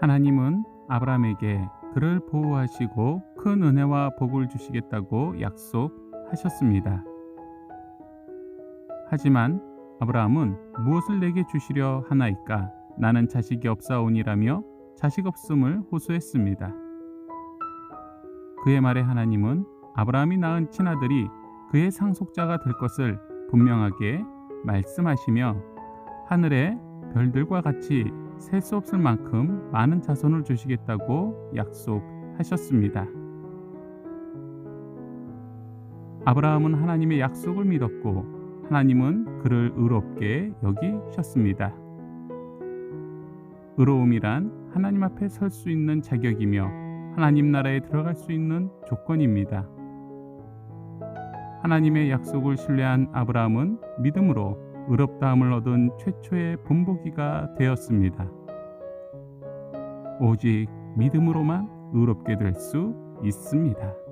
하나님은 아브라함에게 그를 보호하시고 큰 은혜와 복을 주시겠다고 약속하셨습니다. 하지만 아브라함은 무엇을 내게 주시려 하나이까 나는 자식이 없사오니라며 자식 없음을 호소했습니다. 그의 말에 하나님은 아브라함이 낳은 친아들이 그의 상속자가 될 것을 분명하게 말씀하시며 하늘의 별들과 같이 셀 수 없을 만큼 많은 자손을 주시겠다고 약속하셨습니다. 아브라함은 하나님의 약속을 믿었고 하나님은 그를 의롭게 여기셨습니다. 의로움이란 하나님 앞에 설 수 있는 자격이며 하나님 나라에 들어갈 수 있는 조건입니다. 하나님의 약속을 신뢰한 아브라함은 믿음으로 의롭다함을 얻은 최초의 본보기가 되었습니다. 오직 믿음으로만 의롭게 될 수 있습니다.